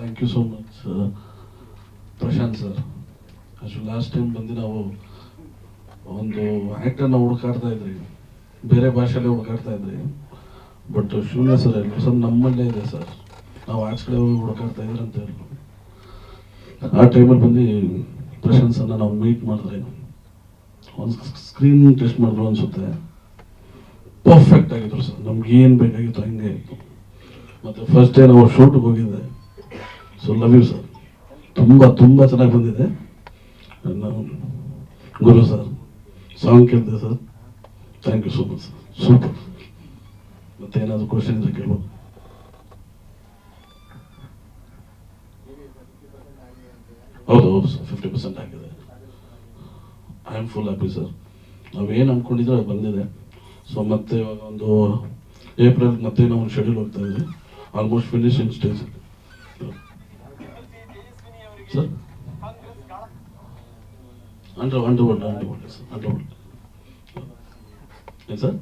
Thank you so much Prashant sir actually last time ಬಂದು ನಾವು ಒಂದು ಆ್ಯಕ್ಟನ್ನು ಹುಡುಕಾಡ್ತಾ ಇದ್ರಿ. ಬೇರೆ ಭಾಷೆಯಲ್ಲಿ ಹುಡುಕಾಡ್ತಾ ಇದ್ರಿ. ಬಟ್ ಶೂನ್ಯ ಸರ್ ಹೇಳಿ ಸರ್ ನಮ್ಮಲ್ಲೇ ಇದೆ ಸರ್ ನಾವು ಆಚೆ ಕಡೆ ಹೋಗಿ ಹುಡುಕಾಡ್ತಾ ಇದ್ರಿ ಅಂತ ಹೇಳಿ ಆ ಟೈಮಲ್ಲಿ ಬಂದು ಪ್ರಶಾಂತ್ ಸರ್ನ ನಾವು ಮೀಟ್ ಮಾಡಿದ್ರೆ. ಒಂದು ಸ್ಕ್ರೀನ್ ಟೆಸ್ಟ್ ಮಾಡಿದ್ರು ಅನಿಸುತ್ತೆ. ಪರ್ಫೆಕ್ಟ್ ಆಗಿದ್ರು ಸರ್ ನಮ್ಗೆ ಏನು ಬೇಕಾಗಿತ್ತು ಹಂಗೆ. ಆಯಿತು ಮತ್ತು ಫಸ್ಟ್ ಡೇ ನಾವು ಶೂಟ್ಗೆ ಹೋಗಿದ್ದೆ. So love you sir. ತುಂಬ ತುಂಬ ಚೆನ್ನಾಗಿ ಬಂದಿದೆ. ಗುರು ಸರ್, ಸಾಂಗ್ ಕೇಳಿದೆ sir. Thank you so much sir super ಮತ್ತೆ ಏನಾದರೂ ಕ್ವಶನ್ ಇದ್ರೆ ಕೇಳ್ಬೋದು. ಹೌದು ಹೌದು ಸರ್ ಫಿಫ್ಟಿ ಪರ್ಸೆಂಟ್ ಆಗಿದೆ. I am full happy sir ನಾವೇನು ಅಂದ್ಕೊಂಡಿದ್ರೆ ಅದು ಬಂದಿದೆ. ಸೊ ಮತ್ತೆ ಇವಾಗ ಒಂದು ಏಪ್ರಿಲ್ ಮತ್ತೆ ನಾವು ಶೆಡ್ಯೂಲ್ ಹೋಗ್ತಾ ಇದ್ದೀವಿ. Almost finishing stage sir. Under underworld underworld sir. Underworld sir?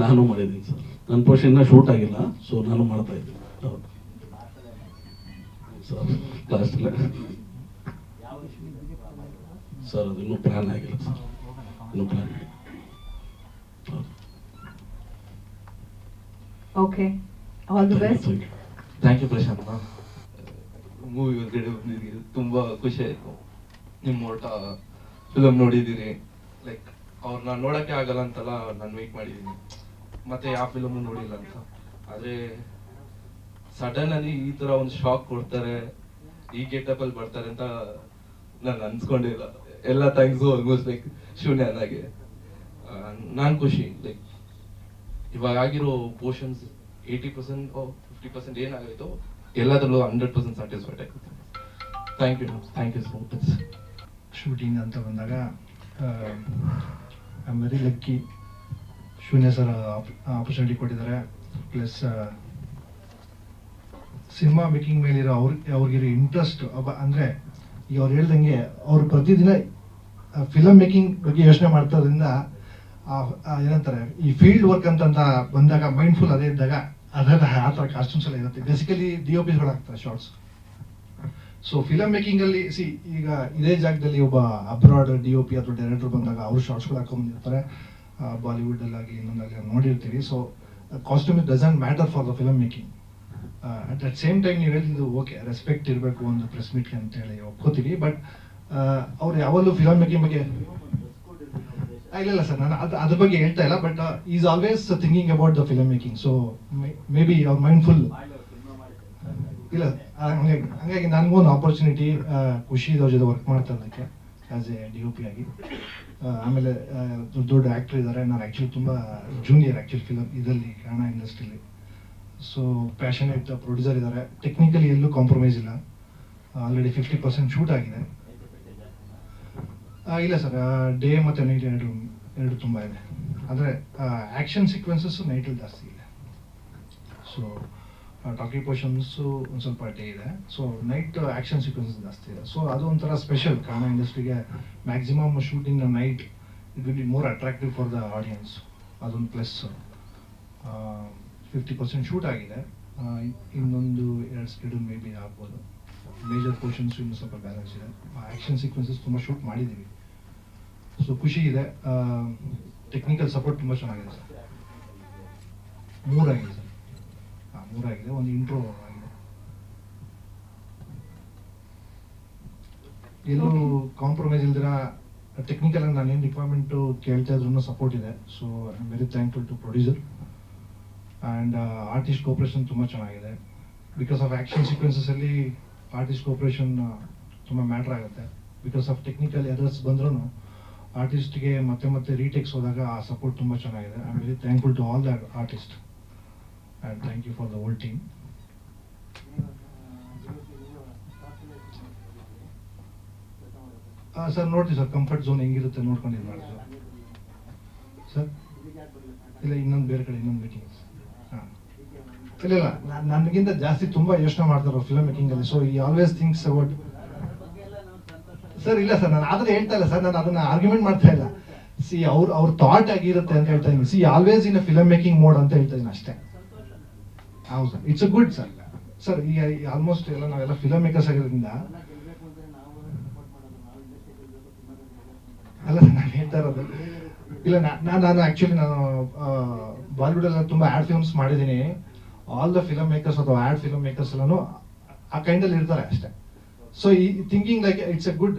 ನಾನು ಮಾಡಿದ್ದೀನಿ ಸರ್. ನನ್ನ ಪೋರ್ಷನ್ ಇನ್ನೂ ಶೂಟ್ ಆಗಿಲ್ಲ ಸೊ ನಾನು ಮಾಡ್ತಾ ಇದ್ದೀನಿ. ಹೌದು. ಸರ್ ಲಾಸ್ಟಲ್ಲ ಸರ್ ಅದು ಇನ್ನೂ ಪ್ಲ್ಯಾನ್ ಆಗಿಲ್ಲ ಸರ್. ಇನ್ನೂ ಪ್ಲ್ಯಾನ್ ಆಗಿಲ್ಲ. Okay all the best thank you Prashant you Prashant movie ಹೊರಗಡೆ ಬಂದಿದ್ದೀರಿ ತುಂಬ ಖುಷಿ ಆಯ್ತು. ನಿಮ್ಮ ಓಟ ಫಿಲಮ್ ನೋಡಿದ್ದೀರಿ. ಲೈಕ್ ಅವ್ರನ್ನ ನೋಡಕ್ಕೆ ಆಗಲ್ಲ ಅಂತಲ್ಲ ನಾನು ವೆಯ್ಟ್ ಮಾಡಿದ್ದೀನಿ ಮತ್ತೆ ಯಾವ ಫಿಲಮ್ ನೋಡಿಲ್ಲ ಅಂತ. ಆದ್ರೆ ಸಡನ್ ಆಗಿ ಈ ತರ ಒಂದು ಶಾಕ್ ಕೊಡ್ತಾರೆ, ಈ ಗೆಟಪಲ್ಲಿ ಬರ್ತಾರೆ ಅಂತ ನಾನು ಅನ್ಸ್ಕೊಂಡಿಲ್ಲ ಎಲ್ಲ ಥ್ಯಾಂಕ್ಸ್ ಆಲ್ಮೋಸ್ಟ್ ಲೈಕ್ ಶೂನ್ಯನಾಗೆ ನಾನು ಖುಷಿ ಲೈಕ್ ಇವಾಗ ಆಗಿರೋ portions eighty percent fifty percent ಏನಾಗೈತೋ ಎಲ್ಲದರಲ್ಲೂ ಹಂಡ್ರೆಡ್ ಪರ್ಸೆಂಟ್ ಸ್ಯಾಟಿಸ್ಫೈಡ್ ಆಗುತ್ತೆ thank you thank you so much shooting ಅಂತ ಬಂದಾಗ ಐ ಲಕ್ಕಿ ಶೂನ್ಯ ಸರ್ ಆಪರ್ಚುನಿಟಿ ಕೊಟ್ಟಿದ್ದಾರೆ. ಪ್ಲಸ್ ಸಿನಿಮಾ ಮೇಕಿಂಗ್ ಮೇಲಿರೋ ಅವ್ರ, ಅವ್ರಿಗಿರೋ ಇಂಟ್ರೆಸ್ಟ್ ಅಂದರೆ ಈಗ ಅವ್ರು ಹೇಳ್ದಂಗೆ ಅವ್ರು ಪ್ರತಿದಿನ ಫಿಲಮ್ ಮೇಕಿಂಗ್ ಬಗ್ಗೆ ಯೋಚನೆ ಆ ಏನಂತಾರೆ, ಈ ಫೀಲ್ಡ್ ವರ್ಕ್ ಅಂತಂತ ಅಂತ ಬಂದಾಗ ಮೈಂಡ್ಫುಲ್ ಅದೇ ಇದ್ದಾಗ ಅದೆಲ್ಲ ಆ ಥರ ಕಾಸ್ಟ್ಯೂಮ್ಸ್ ಎಲ್ಲ ಇರುತ್ತೆ. ಬೇಸಿಕಲಿ ಡಿ ಒ ಪಿಸ್ಗಳಾಗ್ತಾರೆ ಶಾರ್ಟ್ಸ್ ಸೊ ಫಿಲಮ್ ಮೇಕಿಂಗ್ ಅಲ್ಲಿ ಸಿ ಈಗ ಇದೇ ಜಾಗದಲ್ಲಿ ಒಬ್ಬ ಅಬ್ರಾಡ್ ಡಿ ಒ ಪಿ ಅಥವಾ ಡೈರೆಕ್ಟರ್ ಬಂದಾಗ ಅವ್ರು ಶಾರ್ಟ್ಸ್ಗಳು ಹಾಕೊಂಡ್ಬಂದಿರ್ತಾರೆ ಬಾಲಿವುಡ್ ಅಲ್ಲಾಗಲಿ ಇನ್ನೊಂದಾಗಲಿ ನೋಡಿರ್ತೀವಿ so costume doesn't matter for the film making at that same time ನೀವು ಹೇಳಿದ್ದು ಓಕೆ ರೆಸ್ಪೆಕ್ಟ್ ಇರಬೇಕು ಒಂದು ಪ್ರೆಸ್ ಮೀಟ್ಗೆ ಅಂತ ಹೇಳಿ ಒಪ್ಕೋತೀವಿ ಬಟ್ ಅವ್ರು ಯಾವಾಗಲೂ ಫಿಲಮ್ ಮೇಕಿಂಗ್ ಬಗ್ಗೆ ಇಲ್ಲ ಇಲ್ಲ ಸರ್ ನಾನು ಅದು ಅದ್ರ ಬಗ್ಗೆ ಹೇಳ್ತಾ ಇಲ್ಲ but is always thinking about the film making so maybe ಅವ್ರ ಮೈಂಡ್ಫುಲ್ ಇಲ್ಲ ಹಂಗಾಗಿ ಹಂಗಾಗಿ ನನಗೂ ಒಂದು ಆಪರ್ಚುನಿಟಿ ಖುಷಿ ಇದೆ ಅವ್ರ ಜೊತೆ ವರ್ಕ್ ಮಾಡ್ತಾ ಇರೋದಕ್ಕೆ as a D O P ಆಗಿ. ಆಮೇಲೆ ದೊಡ್ಡ ದೊಡ್ಡ ಆ್ಯಕ್ಟ್ರ್ ಇದ್ದಾರೆ ನಾನು ಆ್ಯಕ್ಚುಲಿ ತುಂಬ ಜೂನಿಯರ್ ಆ್ಯಕ್ಚುಲಿ ಫಿಲಮ್ ಇದರಲ್ಲಿ ಕನ್ನಡ ಇಂಡಸ್ಟ್ರಿಲಿ ಸೊ ಪ್ಯಾಷನೇಟ್ ಪ್ರೊಡ್ಯೂಸರ್ ಇದ್ದಾರೆ ಟೆಕ್ನಿಕಲಿ ಎಲ್ಲೂ ಕಾಂಪ್ರಮೈಸ್ ಇಲ್ಲ. ಆಲ್ರೆಡಿ ಫಿಫ್ಟಿ ಪರ್ಸೆಂಟ್ ಶೂಟ್ ಆಗಿದೆ. ಇಲ್ಲ ಸರ್ ಡೇ ಮತ್ತು ನೈಟ್ ಎರಡು ಎರಡು ತುಂಬ ಇದೆ. ಆದರೆ ಆ್ಯಕ್ಷನ್ ಸೀಕ್ವೆನ್ಸಸ್ಸು ನೈಟಲ್ಲಿ ಜಾಸ್ತಿ ಇದೆ. ಸೊ ಟಾಕಿ ಪೋರ್ಷನ್ಸು ಒಂದು ಸ್ವಲ್ಪ ಡೇ ಇದೆ. ಸೊ ನೈಟ್ ಆ್ಯಕ್ಷನ್ ಸೀಕ್ವೆನ್ಸಸ್ ಜಾಸ್ತಿ ಇದೆ. ಸೊ ಅದು ಒಂಥರ ಸ್ಪೆಷಲ್ ಕಾರಣ ಇಂಡಸ್ಟ್ರಿಗೆ maximum shooting night it will be more attractive for the audience ಅದೊಂದು ಪ್ಲಸ್ ಫಿಫ್ಟಿ ಪರ್ಸೆಂಟ್ ಶೂಟ್ ಆಗಿದೆ. ಇನ್ನೊಂದು ಎರಡು ಸ್ಕೆಡ್ಯೂಲ್ ಮೇ ಬಿ ಆಗ್ಬೋದು. ಮೇಜರ್ ಪೋರ್ಷನ್ಸ್ ಇನ್ನು ಸ್ವಲ್ಪ ಬ್ಯಾಲೆನ್ಸ್ ಇದೆ. ಆ್ಯಕ್ಷನ್ ಸೀಕ್ವೆನ್ಸಸ್ ತುಂಬ ಶೂಟ್ ಮಾಡಿದ್ದೀವಿ. ಸೊ ಖುಷಿ ಇದೆ. ಟೆಕ್ನಿಕಲ್ ಸಪೋರ್ಟ್ ತುಂಬ ಚೆನ್ನಾಗಿದೆ ಸರ್. ಮೂರಾಗಿದೆ ಸರ್. ಹಾಂ ಮೂರಾಗಿದೆ. ಒಂದು ಇಂಟ್ರೋ ಆಗಿದೆ. ಎಲ್ಲೂ ಕಾಂಪ್ರಮೈಸ್ ಇಲ್ದಿರ ಟೆಕ್ನಿಕಲ್ ಆಗಿ ನಾನೇನು ರಿಕ್ವೈರ್ಮೆಂಟು ಕೇಳ್ತಾ ಇದ್ರು ಸಪೋರ್ಟ್ ಇದೆ. So I am very thankful to producer and artist cooperation ತುಂಬ ಚೆನ್ನಾಗಿದೆ. ಬಿಕಾಸ್ ಆಫ್ ಆ್ಯಕ್ಷನ್ ಸೀಕ್ವೆನ್ಸಸಲ್ಲಿ ಆರ್ಟಿಸ್ಟ್ ಕೋಪ್ರೇಷನ್ ತುಂಬ ಮ್ಯಾಟ್ರ್ ಆಗುತ್ತೆ. ಬಿಕಾಸ್ ಆಫ್ ಟೆಕ್ನಿಕಲ್ ಎರರ್ಸ್ ಬಂದ್ರೂ ಆರ್ಟಿಸ್ಟ್ಗೆ ಮತ್ತೆ ಮತ್ತೆ ರೀಟೇಕ್ಸ್ ಹೋದಾಗ ಆ ಸಪೋರ್ಟ್ ತುಂಬ ಚೆನ್ನಾಗಿದೆ. I am very thankful to all the artist and thank you for the old team sir ನೋಡ್ತೀವಿ ಸರ್ ಕಂಫರ್ಟ್ ಝೋನ್ ಹೆಂಗಿರುತ್ತೆ ನೋಡ್ಕೊಂಡು ಇದು ಮಾಡಿ ಸರ್ ಇಲ್ಲ, ಇನ್ನೊಂದು ಬೇರೆ ಕಡೆ, ಇನ್ನೊಂದು ಮೀಟಿಂಗ್ ಹಾಂ. ಇಲ್ಲ ಇಲ್ಲ. ನನಗಿಂತ ಜಾಸ್ತಿ ತುಂಬ ಯೋಚನೆ ಮಾಡ್ತಾರೆ ಫಿಲಮ್ ಮೇಕಿಂಗಲ್ಲಿ ಸೊ ಈ ಆಲ್ವೇಸ್ ಥಿಂಕ್ಸ್ ಅಬೌಟ್ ಸರ್ ಇಲ್ಲ ಸರ್ ನಾನು ಆದ್ರೆ ಹೇಳ್ತಾ ಇಲ್ಲ ಸರ್ ನಾನು ಅದನ್ನ ಆರ್ಗ್ಯುಮೆಂಟ್ ಮಾಡ್ತಾ ಇಲ್ಲ. ಸಿ ಅವ್ರ ಅವ್ರ ಥಾಟ್ ಆಗಿರುತ್ತೆ ಅಂತ ಹೇಳ್ತಾ ಇದ್ದೀನಿ. See always in film making mode ಅಂತ ಹೇಳ್ತಾ ಇದ್ದೀನಿ ಅಷ್ಟೇ. ಹೌದು sir it's a good sir sir ಈಗ ಆಲ್ಮೋಸ್ಟ್ ಎಲ್ಲ ನಾವೆಲ್ಲ ಫಿಲಮ್ ಮೇಕರ್ಸ್ ಆಗಿರೋದ್ರಿಂದ ಅಲ್ಲ ನಾನು ಹೇಳ್ತಾ ಇರೋದು. ಇಲ್ಲ ನಾನು ನಾನು ಆ್ಯಕ್ಚುಲಿ ನಾನು ಬಾಲಿವುಡಲ್ಲಿ ತುಂಬ ಆ್ಯಡ್ ಫಿಲ್ಮ್ಸ್ ಮಾಡಿದ್ದೀನಿ. ಆಲ್ ದ ಫಿಲಮ್ ಮೇಕರ್ಸ್ ಅಥವಾ ಆ್ಯಡ್ ಫಿಲಮ್ ಮೇಕರ್ಸ್ ಎಲ್ಲನೂ ಆ ಕೈಂಡಲ್ಲಿ ಇರ್ತಾರೆ ಅಷ್ಟೇ. ಸೊ ಈ thinking like it's a good